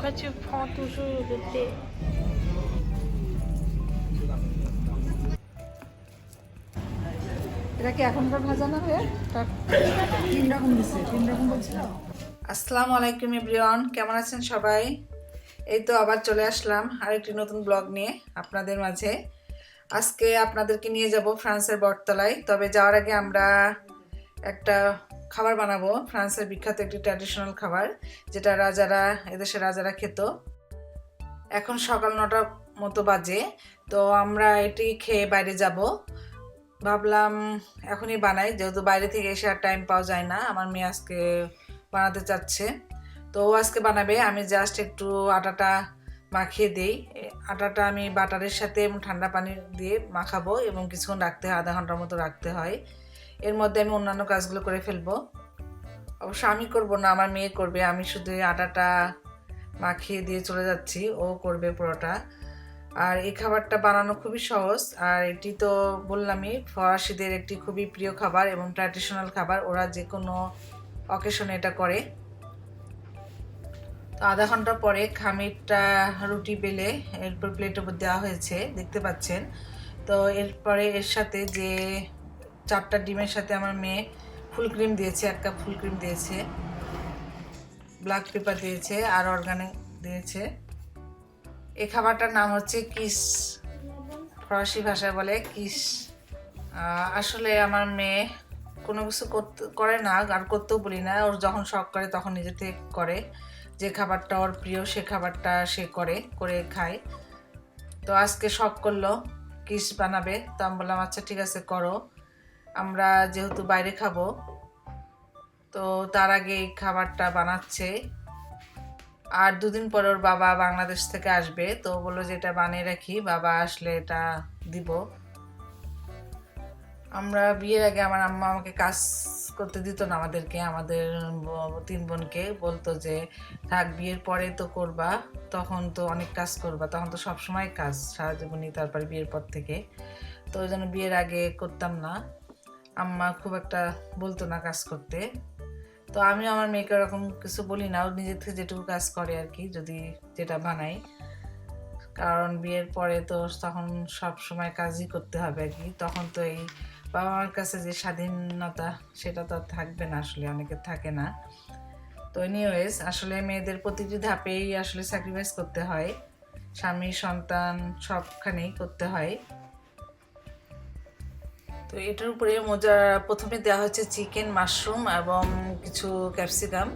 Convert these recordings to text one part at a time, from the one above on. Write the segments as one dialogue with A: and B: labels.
A: Pourquoi tu prends toujours le thé
B: এটা কি এখনকার ভাজা না হয়ে? তা- তিন রকম দিচ্ছে তিন রকম বলছিল
C: আসসালামু আলাইকুম এভরিওয়ান কেমন আছেন সবাই? এই তো আবার চলে আসলাম আরেকটি নতুন ব্লগ নিয়ে আপনাদের মাঝে। আজকে আপনাদেরকে নিয়ে যাব ফ্রান্সের বটতলায় তবে যাওয়ার আগে আমরা একটা খাবার বানাবো। ফ্রান্সের বিখ্যাত একটি ট্র্যাডিশনাল খাবার, যেটা রাজারা, এদেশের রাজারা খেত। এখন সকাল নটার মতো বাজে, তো আমরা এটি খেয়ে বাইরে যাব। ভাবলাম এখনই বানাই, যেহেতু বাইরে থেকে এসে আর টাইম পাওয়া যায় না, আমার মেয়ে আজকে বানাতে চাচ্ছে। তো ও আজকে বানাবে, আমি জাস্ট একটু আটাটা মাখিয়ে দিই। আটাটা আমি বাটারের সাথে ঠান্ডা পানি দিয়ে মাখাবো এবং কিছুক্ষণ রাখতে হয়, আধা ঘণ্টার মতো রাখতে হয়। এর মধ্যে আমি অন্যান্য কাজগুলো করে ফেলব। অবশ্য আমি করব না, আমার মেয়ে করবে। আমি শুধু আটাটা মাখিয়ে দিয়ে চলে যাচ্ছি, ও করবে পুরোটা। আর এই খাবারটা বানানো খুবই সহজ। আর এটি তো বললামই, ফরাসিদের একটি খুবই প্রিয় খাবার এবং ট্র্যাডিশনাল খাবার। ওরা যে কোনো অকেশনে এটা করে। তো আধা ঘণ্টা পরে খামিরটা রুটি বেলে এরপর প্লেটের উপর দেওয়া হয়েছে, দেখতে পাচ্ছেন। তো এরপরে এর সাথে যে চারটা ডিমের সাথে আমার মেয়ে ফুল ক্রিম দিয়েছে, এক কাপ ফুল ক্রিম দিয়েছে ব্ল্যাক পেপার দিয়েছে আর অর্গানিক দিয়েছে। এই খাবারটার নাম হচ্ছে কিস, ফরাসি ভাষায় বলে কিস। আসলে আমার মেয়ে কোনো কিছু করতে, করে না, আর করতেও বলি না। ওর যখন শখ করে তখন নিজে থেকে করে। যে খাবারটা ওর প্রিয়, সে খাবারটা সে করে করে খায়। তো আজকে শখ করল, কিস বানাবে। তো আমি বললাম আচ্ছা ঠিক আছে, করো। আমরা যেহেতু বাইরে খাব, তো তার আগে এই খাবারটা বানাচ্ছে। আর দুদিন পর ওর বাবা বাংলাদেশ থেকে আসবে, তো বলল যে এটা বানিয়ে রাখি, বাবা আসলে এটা দিব। আমরা বিয়ের আগে আমার আম্মা আমাকে কাজ করতে দিত না আমাদেরকে, আমাদের তিন বোনকে। বলতো যে, থাক, বিয়ের পরে তো করবা, তখন তো অনেক কাজ করবা, তখন তো সব সময় কাজ, সারা জীবনই তারপরে বিয়ের পর থেকে। তো ওই জন্য বিয়ের আগে করতাম না। আম্মা খুব একটা বলতো না কাজ করতে। তো আমি আমার মেয়েকে ওরকম কিছু বলি না, ও নিজের থেকে যেটুকু কাজ করে আর কি, যদি যেটা বানাই কারণ বিয়ের পরে তো তখন সব সময় কাজই করতে হবে আর কি। তখন তো এই বাবা মার কাছে যে স্বাধীনতা, সেটা তো থাকবে না আসলে, অনেকে থাকে না। তো এনিওয়েজ আসলে মেয়েদের প্রতিটি ধাপেই আসলে স্যাক্রিফাইস করতে হয়, স্বামী, সন্তান সবখানেই করতে হয় তো এটার উপরে মোজা, প্রথমে দেওয়া হচ্ছে চিকেন মাশরুম এবং কিছু ক্যাপসিকাম।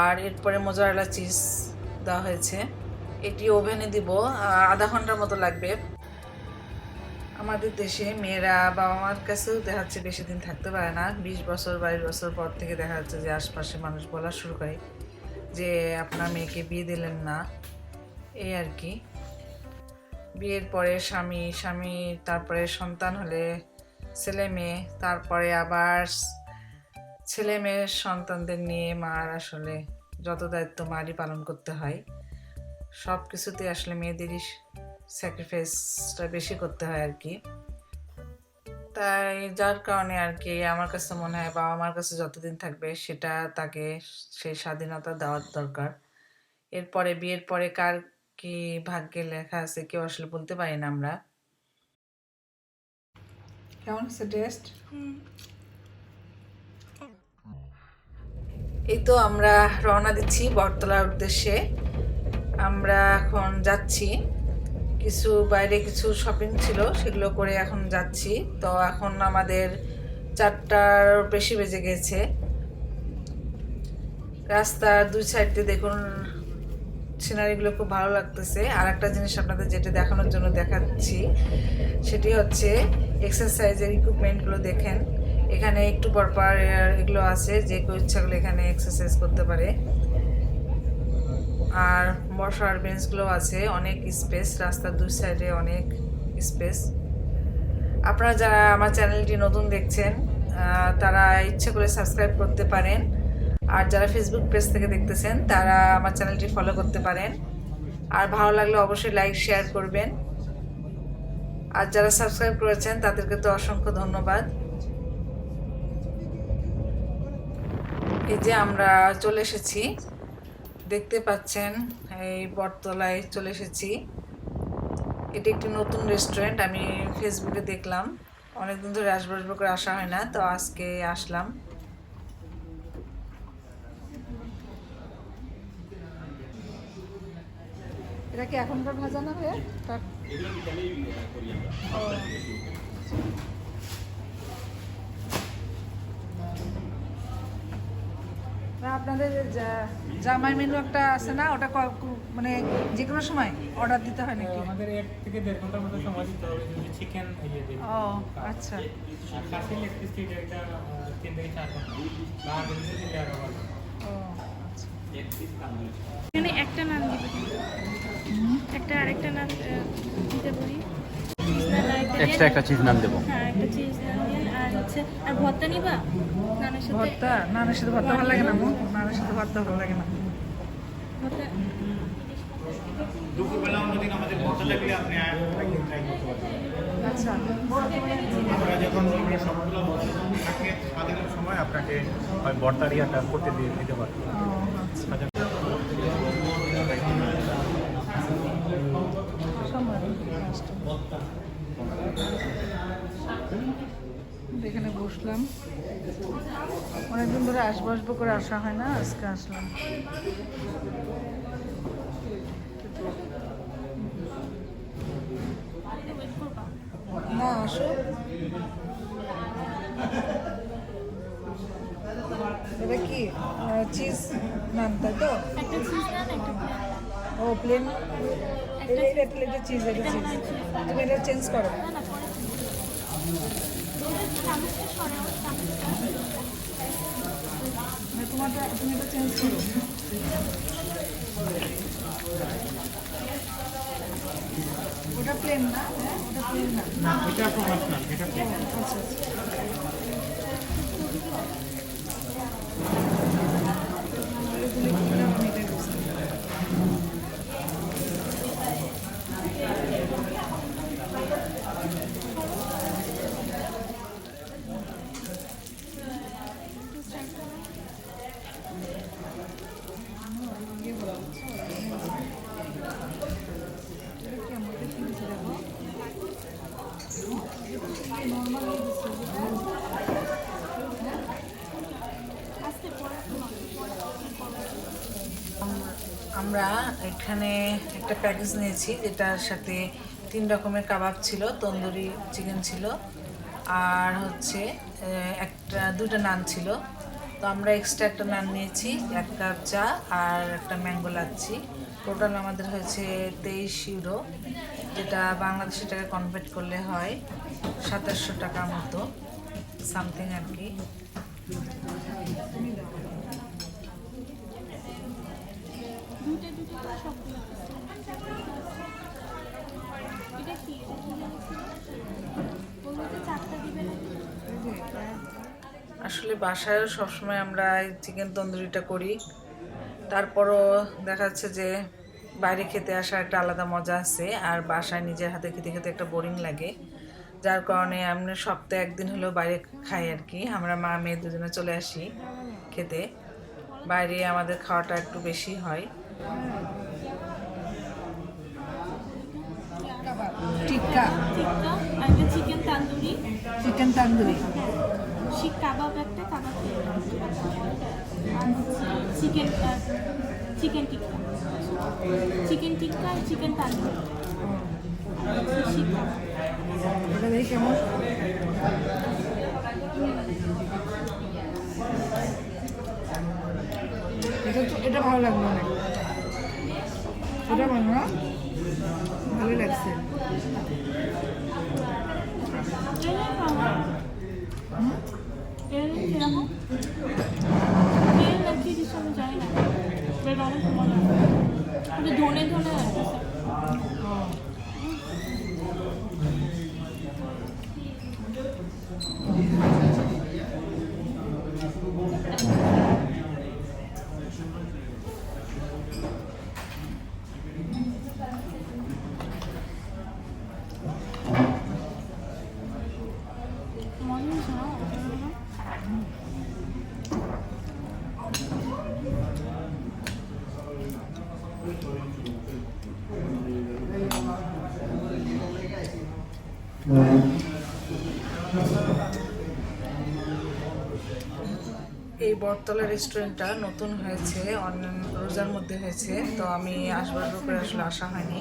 C: আর এরপরে মোজারেলা চিজ দেওয়া হয়েছে। এটি ওভেনে দিব আধা ঘণ্টার মতো লাগবে। আমাদের দেশে মেয়েরা বাবা মার কাছেও দেখা যাচ্ছে বেশি দিন থাকতে পারে না। বিশ বছর, বাইশ বছর পর থেকে দেখা যাচ্ছে যে আশপাশে মানুষ বলা শুরু করে যে আপনার মেয়েকে বিয়ে দিলেন না। এই আর কি। বিয়ের পরে স্বামী স্বামী তারপরে সন্তান হলে ছেলে মেয়ে, তারপরে আবার ছেলে মেয়ের সন্তানদের নিয়ে মার আসলে যত দায়িত্ব মারই পালন করতে হয়। সব কিছুতে আসলে মেয়েদেরই স্যাক্রিফাইসটা বেশি করতে হয় আর কি। তাই যার কারণে আর কি আমার কাছে মনে হয় বাবা মার কাছে যতদিন থাকবে সেটা তাকে সেই স্বাধীনতা দেওয়ার দরকার। এরপরে বিয়ের পরে কার কি ভাগ্যে লেখা আছে কেউ আসলে বলতে পারি না আমরা। কেমন হচ্ছে টেস্ট এই তো আমরা রওনা দিচ্ছি বটতলার উদ্দেশ্যে। আমরা এখন যাচ্ছি। কিছু বাইরে কিছু শপিং ছিল সেগুলো করে এখন যাচ্ছি। তো এখন আমাদের চারটার বেশি বেজে গেছে। রাস্তার দুই সাইড দিয়ে দেখুন সিনারিগুলো খুব ভালো লাগতেছে। আর একটা জিনিস আপনাদের যেটা দেখানোর জন্য দেখাচ্ছি সেটি হচ্ছে এক্সারসাইজের ইকুইপমেন্টগুলো দেখেন। এখানে একটু পরপর এগুলো আছে, যে কেউ ইচ্ছা করলে এখানে এক্সারসাইজ করতে পারে। আর বসার বেঞ্চগুলো আছে, অনেক স্পেস রাস্তার দুই সাইডে অনেক স্পেস আপনারা যারা আমার চ্যানেলটি নতুন দেখছেন তারা ইচ্ছে করে সাবস্ক্রাইব করতে পারেন। আর যারা ফেসবুক পেজ থেকে দেখতেছেন, তারা আমার চ্যানেলটি ফলো করতে পারেন। আর ভালো লাগলে অবশ্যই লাইক শেয়ার করবেন। আর যারা সাবস্ক্রাইব করেছেন, তাদেরকে তো অসংখ্য ধন্যবাদ। এই যে আমরা চলে এসেছি। দেখতে পাচ্ছেন, এই বটতলায় চলে এসেছি। এটি একটি নতুন রেস্টুরেন্ট আমি ফেসবুকে দেখলাম। অনেকদিন ধরে আসব আসব করে আসা হয় না, তো আজকে আসলাম।
B: এটা কি এখনকার ভাজা না আপনাদের জামাই মেনু একটা আছে না ওটা মানে যে কোনো সময় অর্ডার দিতে হয় নাকি?
D: আমাদের এক থেকে দেড় ঘণ্টার মতো সময় দিতে হবে যদি চিকেন ইয়ে দিই
B: ও আচ্ছা।
D: আর খাসি লেগ পিস একটা তিন থেকে চার ঘণ্টা। বা আগে দিলে দিলে আরও ভালো।
B: ও আচ্ছা।
A: এখানে একটা নান দিবে একটা আরেকটা নান দিন।
E: এক্সট্রা একটা চিজ নান দেবো।
A: হ্যাঁ একটা চিজ নান দিন আর হচ্ছে আর ভর্তা নিবা? নানের সাথে?
B: ভর্তা? নানের সাথে ভর্তা ভালো লাগে না মো? নানের সাথে ভর্তা ভালো লাগে না।
A: ভর্তা?
F: দুপুরবেলা অন্যদিন আমাদের ভর্তা লাগলে আপনি আর একদিন ট্রাই করতে পারবেন
B: আচ্ছা।
F: আমরা যখন আমরা সবগুলো ভর্তা থাকে স্বাধীনের সময় আপনাকে ভর্তারিয়াটা করতে দিয়ে দিতে পারি
B: ও আচ্ছা সময় last এ। এখানে বসলাম। অনেকদিন ধরে আসব আসব করে আসা হয় না আজকে আসলাম। না আসো। এটা কি? চিজ নান তাই তো? ও প্লেন এটা এটা প্লেটে চিজ এটা চিজ তুমি এটা চেঞ্জ করো
A: না না পরে চামচটা সরাও চামচটা
B: মানে তোমারটা তুমি চেঞ্জ করো ওটা প্লেন না ওটা প্লেন না
D: এটা এটা না এটা
B: প্লেন আচ্ছা আচ্ছা
C: এখানে একটা প্যাকেজ নিয়েছি, যেটার সাথে তিন রকমের কাবাব ছিল, তন্দুরি চিকেন ছিল, আর হচ্ছে একটা দুটো নান ছিল। তো আমরা এক্সট্রা একটা নান নিয়েছি, এক কাপ চা আর একটা ম্যাঙ্গো লাচ্ছি। টোটাল আমাদের হয়েছে তেইশ ইউরো যেটা বাংলাদেশি টাকা কনভার্ট করলে হয় সাতাশশো টাকা মতো সামথিং আর কি
A: দুটো দুটো করে সবগুলো এটা কি এটা কি জানিস বলতে চারটা দিবে না
C: আসলে বাসায়ও সবসময় আমরা চিকেন তন্দুরিটা করি। তারপরও দেখা যাচ্ছে যে বাইরে খেতে আসার একটা আলাদা মজা আছে, আর বাসায় নিজের হাতে খেতে খেতে একটা বোরিং লাগে। যার কারণে আমরা সপ্তাহে একদিন হলেও বাইরে খাই আর কি। আমরা মা, মেয়ে দুজনে চলে আসি খেতে। বাইরে আমাদের খাওয়াটা একটু বেশি হয়।
B: টিক্কা।
A: টিক্কা আর একটা chicken tandoori
B: chicken tandoori
A: seekh kebab একটা kebab chicken chicken tikka. Chicken tikka আর চিকেন তান্দুরি শিক কাবাব
B: কেমন এটা তো এটা ভালো লাগল অনেক এটা ভালো না ভালোই লাগছে
A: এর খাওয়া এর কীরকম এর নাকি কিছু আমি জানি না বেশ অনেক মজা ওটা ধনে ধনে লাগতেছে মজা হয়েছে না
C: এই বটতলা রেস্টুরেন্টটা নতুন হয়েছে রোজার মধ্যে হয়েছে, তো আমি আসবার করে আসলে আসা হয়নি।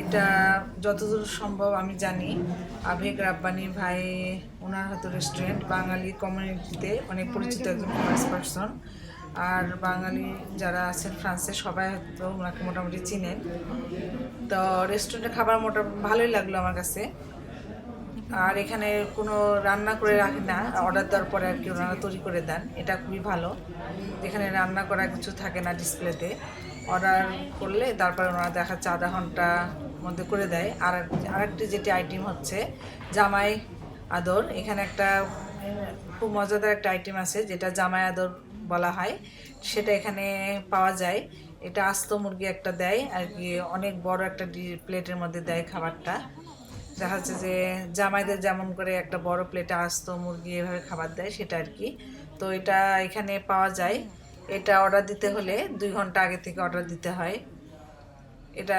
C: এটা যতদূর সম্ভব আমি জানি, আবেগ রাব্বানি ভাই, ওনার হয়তো রেস্টুরেন্ট বাঙালি কমিউনিটিতে অনেক পরিচিত একজন পারসন আর বাঙালি যারা আছেন ফ্রান্সে সবাই হয়তো ওনাকে মোটামুটি চিনেন। তো রেস্টুরেন্টের খাবার মোটা ভালোই লাগল আমার কাছে। আর এখানে কোনো রান্না করে রাখে না অর্ডার দেওয়ার পরে আর কি ওনারা তৈরি করে দেন। এটা খুবই ভালো। এখানে রান্না করা কিছু থাকে না ডিসপ্লেতে অর্ডার করলে তারপরে ওনারা দেখাচ্ছে আধা ঘণ্টা মধ্যে করে দেয়। আর আরেকটি যেটি আইটেম হচ্ছে, জামাই আদর। এখানে একটা খুব মজাদার একটা আইটেম আছে, যেটা জামাই আদর বলা হয়, সেটা এখানে পাওয়া যায়। এটা আস্ত মুরগি একটা দেয়, আর কি অনেক বড় একটা প্লেটের মধ্যে দেয় খাবারটা। দেখা যাচ্ছে যে জামাইদের যেমন করে একটা বড় প্লেটে আস্ত মুরগি এভাবে খাবার দেয়, সেটা আর কি। তো এটা এখানে পাওয়া যায়। এটা অর্ডার দিতে হলে দুই ঘণ্টা আগে থেকে অর্ডার দিতে হয়। এটা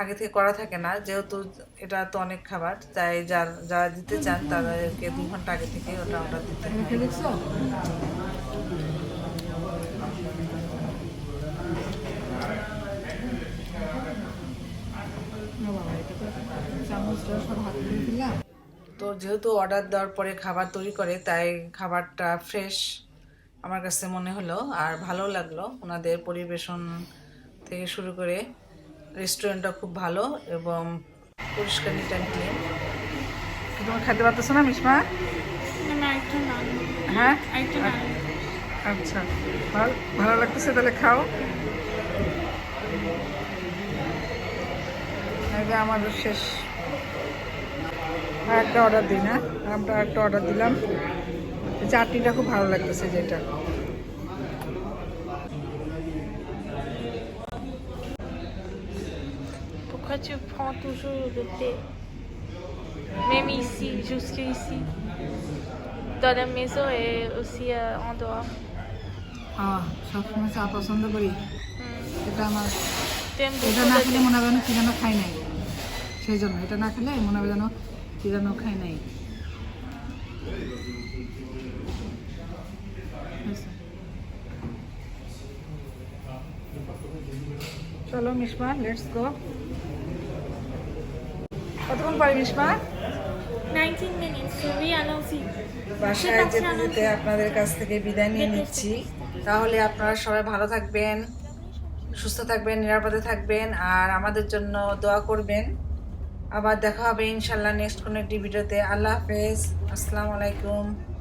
C: আগে থেকে করা থাকে না, যেহেতু এটা তো অনেক খাবার, তাই যার যারা দিতে চান তাদেরকে দুই ঘণ্টা আগে থেকে ওটা অর্ডার দিতে হয়
B: খেয়ে দেখছ না বাবা, এটা তো চামচটা সব হাতে দিয়ে দিলাম।
C: তো যেহেতু অর্ডার দেওয়ার পরে খাবার তৈরি করে তাই খাবারটা ফ্রেশ আমার কাছে মনে হলো আর ভালো লাগল ওনাদের পরিবেশন থেকে শুরু করে রেস্টুরেন্টটা খুব ভালো এবং পরিষ্কার নিট অ্যান্ড ক্লিন
B: তোমার খেতে পারতেছো না মিসমা হ্যাঁ? আচ্ছা ভালো ভালো লাগতেছে তাহলে খাও। আমাদের শেষ আর একটা অর্ডার দিই না। আমরা একটা অর্ডার দিলাম। চাটনিটা খুব ভালো লাগতেছে যেটা।
A: Tu prends toujours le thé? Même ici. Dans la maison et aussi euh, en dehors.
B: হ্যাঁ সবসময় চা পছন্দ করি. এটা আমার এটা না খেলে মনে যেন কি যেন খাই নাই। সেই জন্য। এটা না খেলে মনে হবে যেন কি যেন খাই নাই। চলো মিসমা লেটস গো কতক্ষণ পারি মিসমা
A: 19 minutes, oui, allons-y.
C: বাসায় যেতে যেতে আপনাদের কাছ থেকে বিদায় নিয়ে নিচ্ছি। তাহলে আপনারা সবাই ভালো থাকবেন সুস্থ থাকবেন নিরাপদে থাকবেন আর আমাদের জন্য দোয়া করবেন। আবার দেখা হবে ইনশাল্লাহ নেক্সট কোনো একটি ভিডিওতে। আল্লাহ হাফেজ। আসসালামু আলাইকুম।